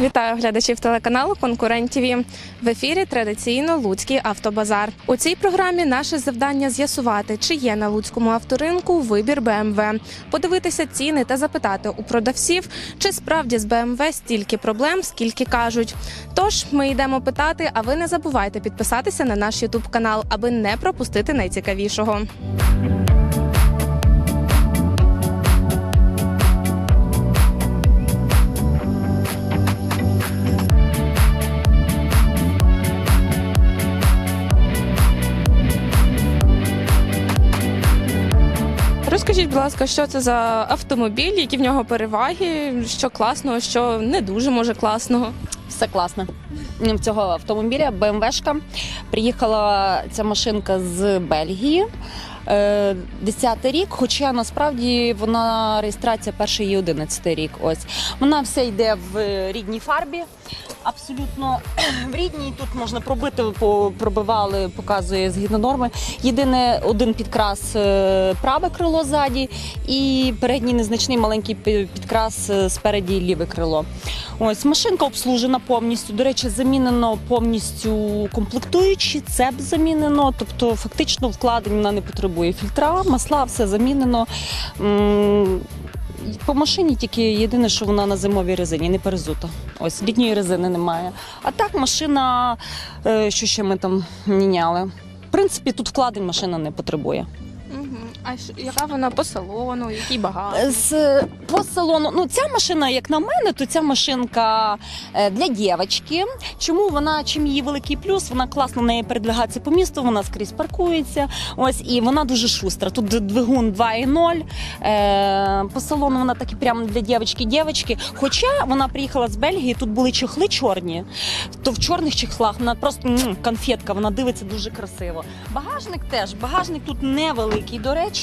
Вітаю глядачів телеканалу Конкурент ТВ. В ефірі традиційно Луцький автобазар. У цій програмі наше завдання з'ясувати, чи є на луцькому авторинку вибір БМВ, подивитися ціни та запитати у продавців, чи справді з БМВ стільки проблем, скільки кажуть. Тож ми йдемо питати, а ви не забувайте підписатися на наш Ютуб канал, аби не пропустити найцікавішого. Розкажіть, будь ласка, що це за автомобіль, які в нього переваги, що класного, що не дуже може класного. Все класно. В цього автомобіля БМВшка. Приїхала ця машинка з Бельгії. Е, 10 рік, хоча насправді вона реєстрація перший і 11 рік. Ось вона вся йде в рідній фарбі. Абсолютно в рідній тут можна пробити, пробивали, показує згідно норми. Єдине один підкрас е, праве крило ззаді, і передній незначний маленький підкрас е, спереді ліве крило. Ось машинка обслужена повністю. До речі, замінено повністю комплектуючі, цеп замінено. Тобто, фактично вкладень вона не потребує фільтра, масла, все замінено. По машині тільки єдине, що вона на зимовій резині, не перезута. Ось літньої резини немає. А так машина, е, що ще ми там міняли. В принципі, тут вкладень машина не потребує. А яка вона по салону, який багаж? З по салону, ну ця машина, як на мене, то ця машинка е, для дівчинки. Чому вона, чим її великий плюс? Вона класно неї передвигається по місту, вона скрізь паркується. Ось і вона дуже шустра. Тут двигун 2.0. Е, по салону вона таки прямо для дівчинки дівчинки. Хоча вона приїхала з Бельгії, тут були чохли чорні, то в чорних чехлах вона просто м, конфетка, вона дивиться дуже красиво. Багажник теж. Багажник тут невеликий, до речі.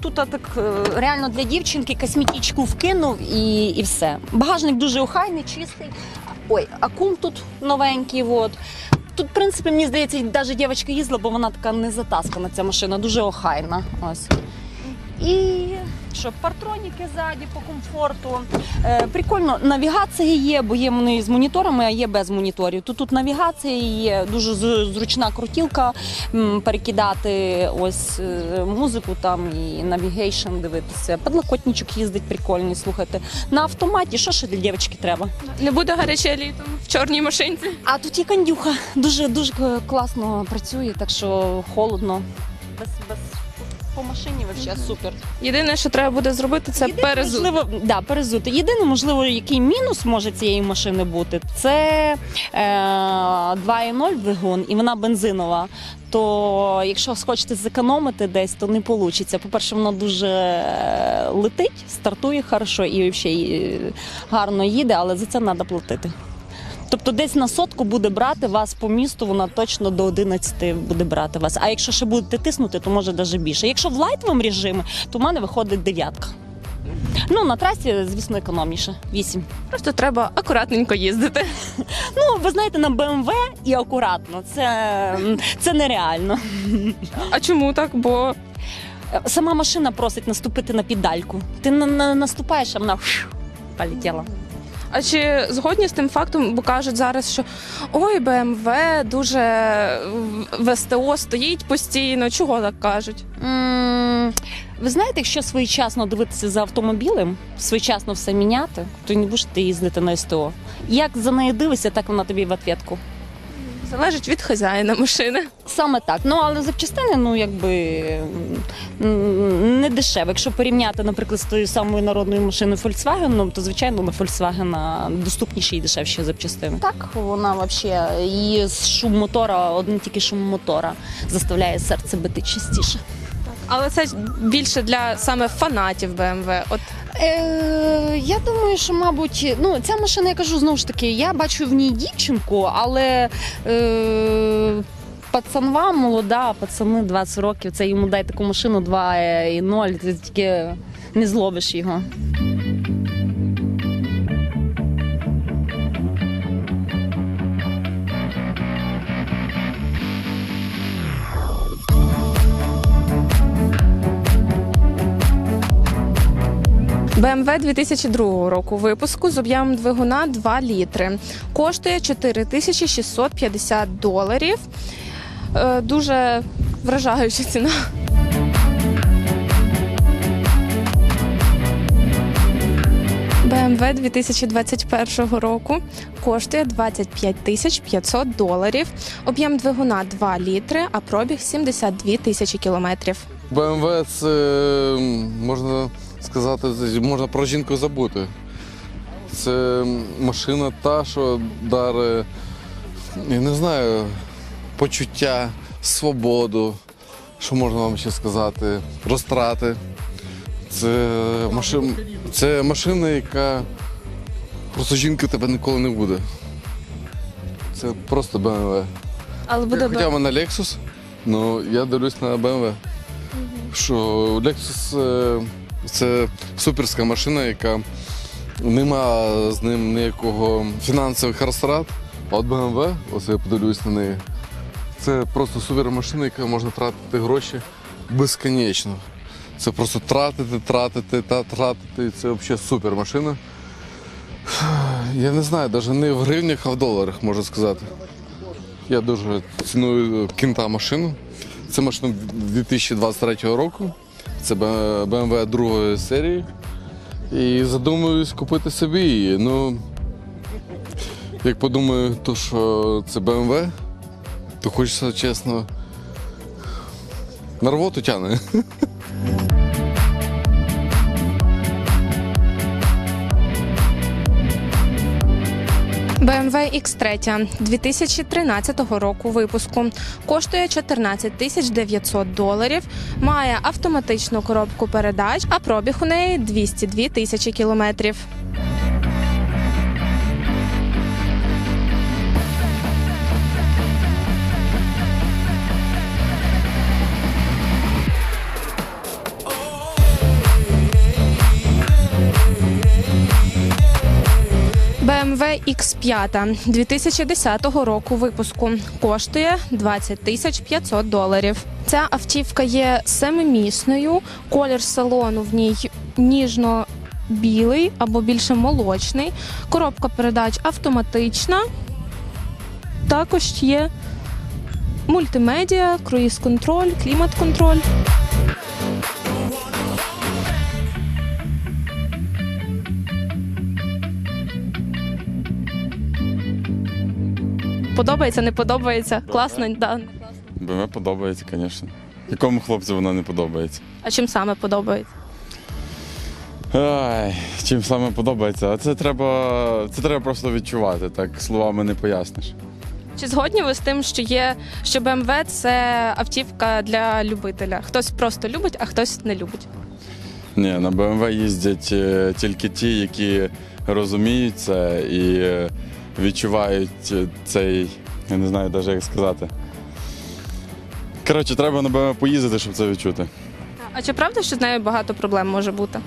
Тут так е, реально для дівчинки косметичку вкинув і, і все. Багажник дуже охайний, чистий. Ой, акум тут новенький. От. Тут, в принципі, мені здається, навіть дівчинка їздила, бо вона така не затаскана, ця машина, дуже охайна. Ось. І що, партроніки ззаді по комфорту. Е, прикольно, навігація є, бо є вони з моніторами, а є без моніторів. Тут тут навігація є, дуже зручна крутілка м, перекидати ось е, музику там і навігейшн дивитися. Подлокотничок їздить прикольний, слухайте. На автоматі, що ще для дівчинки треба? Не буде гаряче літом в чорній машинці. А тут є кондюха. Дуже дуже класно працює, так що холодно. Без, без по машині взагалі супер. Єдине, що треба буде зробити, це Єдине, перезут. Можливо, да, перезути. Єдине, можливо, який мінус може цієї машини бути, це е, 2.0 двигун, і вона бензинова. То якщо схочете зекономити десь, то не вийде. По-перше, воно дуже е, летить, стартує хорошо і взагалі гарно їде, але за це треба платити. Тобто десь на сотку буде брати вас по місту, вона точно до 11 буде брати вас. А якщо ще будете тиснути, то може навіть більше. Якщо в лайтовому режимі, то в мене виходить дев'ятка. Ну, на трасі, звісно, економніше. 8. Просто треба акуратненько їздити. Ну, ви знаєте, на БМВ і акуратно. Це, це нереально. А чому так? Бо Сама машина просить наступити на педальку. Ти на, на, наступаєш, а вона полетіла. А чи згодні з тим фактом, бо кажуть зараз, що ой, БМВ дуже в СТО стоїть постійно. Чого так кажуть? Ви знаєте, якщо своєчасно дивитися за автомобілем, своєчасно все міняти, то не будеш ти їздити на СТО. Як за нею дивишся, так вона тобі в ответку. Залежить від хазяїна машини. Саме так. Ну але запчастини, ну якби м, не дешево. Якщо порівняти, наприклад, з тою самою народною машиною Volkswagen, ну, то звичайно на Volkswagen доступніші і дешевші запчастини. Так, вона взагалі її з шум мотора, один тільки шум мотора заставляє серце бити частіше. Але це більше для саме фанатів БМВ. От Е, я думаю, що, мабуть, ну ця машина, я кажу знову ж таки, я бачу в ній дівчинку, але е, пацанва молода, пацани 20 років, це йому дай таку машину 2,0, ти тільки не зловиш його. BMW 2002 року випуску з об'ємом двигуна 2 літри. Коштує 4650 доларів. Е, Дуже вражаюча ціна. BMW 2021 року коштує 25 тисяч 500 доларів. Об'єм двигуна 2 літри, а пробіг 72 тисячі кілометрів. BMW це можна сказати, можна про жінку забути. Це машина та, що дарує, я не знаю, почуття, свободу. Що можна вам ще сказати? Розтрати. Це машина, це машина, яка просто жінка тебе ніколи не буде. Це просто BMW. Але буде Хоча в мене Lexus, ну я дивлюсь на BMW. Що Lexus е, це суперська машина, яка нема з ним ніякого фінансових розтрат. А от BMW, ось я подивлюсь на неї. Це просто супермашина, яка можна тратити гроші безконечно. Це просто тратити, тратити та тратити. Це взагалі супермашина. Я не знаю, навіть не в гривнях, а в доларах можна сказати. Я дуже ціную кінта машину. Це машина 2023 року. Це BMW другої серії. І задумуюсь купити собі її. Ну, як подумаю, то що це BMW, то хочеться чесно. На рвоту тягне. BMW X3 2013 року випуску коштує 14 тисяч 900 доларів, має автоматичну коробку передач, а пробіг у неї 202 тисячі кілометрів. X5 2010 року випуску коштує 20 тисяч 500 доларів. Ця автівка є семимісною. Колір салону в ній ніжно-білий або більше молочний. Коробка передач автоматична. Також є мультимедіа, круїз-контроль, клімат-контроль. Подобається, не подобається. Класно, да. БМВ подобається, звісно. Якому хлопцю вона не подобається? А чим саме подобається? Ай, чим саме подобається? А це треба, це треба просто відчувати, так словами не поясниш. Чи згодні ви з тим, що є, що BMW – це автівка для любителя? Хтось просто любить, а хтось не любить. Ні, на БМВ їздять е, тільки ті, які розуміють це і е, відчувають е, цей, я не знаю навіть як сказати. Коротше, треба на БМВ поїздити, щоб це відчути. А чи правда, що з нею багато проблем може бути?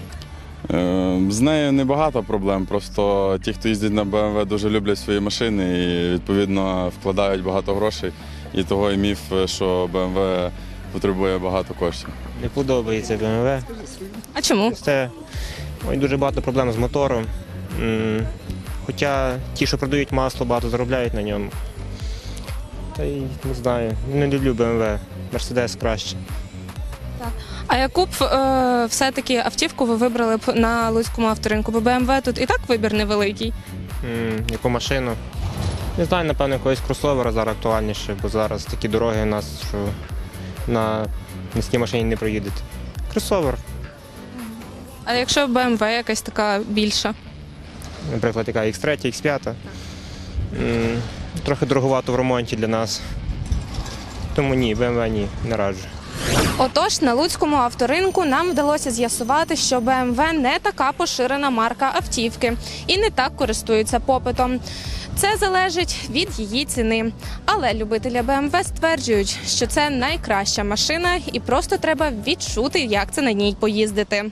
Е, З нею небагато проблем, просто ті, хто їздить на БМВ, дуже люблять свої машини і відповідно вкладають багато грошей. І того і міф, що БМВ потребує багато коштів. Не подобається BMW. А чому? Це ой, дуже багато проблем з мотором. Хоча ті, що продають масло, багато заробляють на ньому. Та й не знаю, не люблю BMW. Мерседес краще. А яку б е, все-таки автівку ви вибрали б на Луцькому авторинку? Бо BMW тут і так вибір невеликий. М, Яку машину? Не знаю, напевно, якогось кросовера зараз актуальніше, бо зараз такі дороги у нас, що на міській машині не проїдете. Кросовер, А якщо BMW якась така більша? Наприклад, яка X3, X5. Трохи дороговато в ремонті для нас. Тому ні, BMW ні, не раджу. Отож, на Луцькому авторинку нам вдалося з'ясувати, що BMW не така поширена марка автівки і не так користується попитом. Це залежить від її ціни. Але любителі BMW стверджують, що це найкраща машина, і просто треба відчути, як це на ній поїздити.